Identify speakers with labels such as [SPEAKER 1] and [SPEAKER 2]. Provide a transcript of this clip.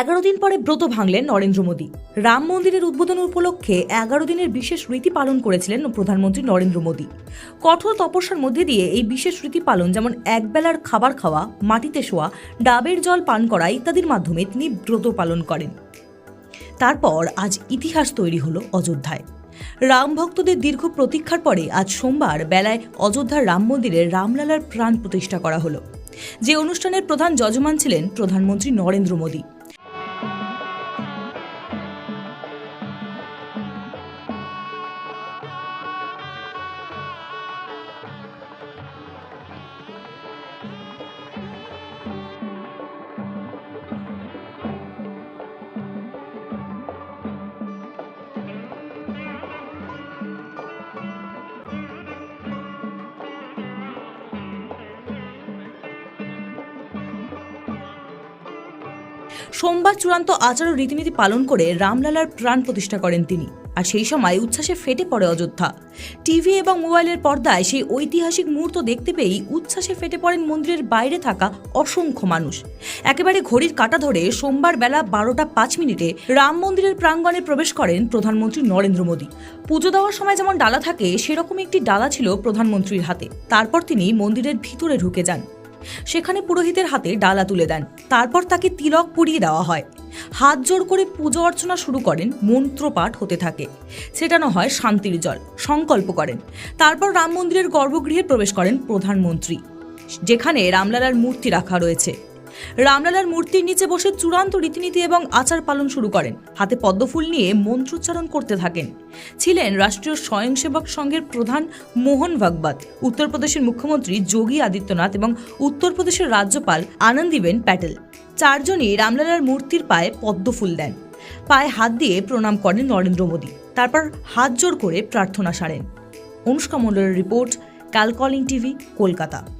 [SPEAKER 1] এগারো দিন পরে ব্রত ভাঙলেন নরেন্দ্র মোদী। রাম মন্দিরের উদ্বোধন উপলক্ষে এগারো দিনের বিশেষ রীতি পালন করেছিলেন প্রধানমন্ত্রী নরেন্দ্র মোদী। কঠোর তপস্যার মধ্যে দিয়ে এই বিশেষ রীতি পালন যেমন একবেলার খাবার খাওয়া, মাটিতে শোয়া, ডাবের জল পান করা ইত্যাদির মাধ্যমে তিনি ব্রত পালন করেন। তারপর আজ ইতিহাস তৈরি হলো অযোধ্যায়। রাম ভক্তদের দীর্ঘ প্রতীক্ষার পরে আজ সোমবার বেলায় অযোধ্যার রাম মন্দিরে রামলালার প্রাণ প্রতিষ্ঠা করা হলো। যে অনুষ্ঠানের প্রধান যজমান ছিলেন প্রধানমন্ত্রী নরেন্দ্র মোদী। সোমবার চূড়ান্ত আচার ও রীতিনীতি পালন করে রামলালার প্রাণ প্রতিষ্ঠা করেন তিনি। আর সেই সময় উচ্ছ্বাসে ফেটে পড়ে অযোধ্যা। টিভি এবং মোবাইলের পর্দায় সেই ঐতিহাসিক মুহূর্ত দেখতে পেয়েই উচ্ছ্বাসে ফেটে পড়েন মন্দিরের বাইরে থাকা অসংখ্য মানুষ। একেবারে ঘড়ির কাটা ধরে সোমবার বেলা বারোটা পাঁচ মিনিটে রাম মন্দিরের প্রাঙ্গণে প্রবেশ করেন প্রধানমন্ত্রী নরেন্দ্র মোদী। পুজো দেওয়ার সময় যেমন ডালা থাকে সেরকম একটি ডালা ছিল প্রধানমন্ত্রীর হাতে। তারপর তিনি মন্দিরের ভিতরে ঢুকে যান। সেখানে পুরোহিতের হাতে ডালা তুলে দেন। তারপর তাকে তিলক পুড়িয়ে দেওয়া হয়। হাত জোর করে পুজো অর্চনা শুরু করেন, মন্ত্রপাঠ হতে থাকে। ছেটানো হয় শান্তির জল, সংকল্প করেন। তারপর রাম মন্দিরের গর্ভগৃহে প্রবেশ করেন প্রধানমন্ত্রী। যেখানে রামলালার মূর্তি রাখা রয়েছে। রামলালার মূর্তির নিচে বসে চূড়ান্ত রীতিনীতি এবং আচার পালন শুরু করেন। হাতে পদ্মফুল নিয়ে মন্ত্রোচ্চারণ করতে থাকেন। ছিলেন রাষ্ট্রীয় স্বয়ংসেবক সংঘের প্রধান মোহন ভাগবত, উত্তরপ্রদেশের মুখ্যমন্ত্রী যোগী আদিত্যনাথ এবং উত্তরপ্রদেশের রাজ্যপাল আনন্দিবেন প্যাটেল। চারজনই রামলালার মূর্তির পায়ে পদ্মফুল দেন। পায়ে হাত দিয়ে প্রণাম করেন নরেন্দ্র মোদী। তারপর হাত জোড় করে প্রার্থনা সারেন। অনুষ্কা মণ্ডলের রিপোর্ট, কাল কলিং টিভি, কলকাতা।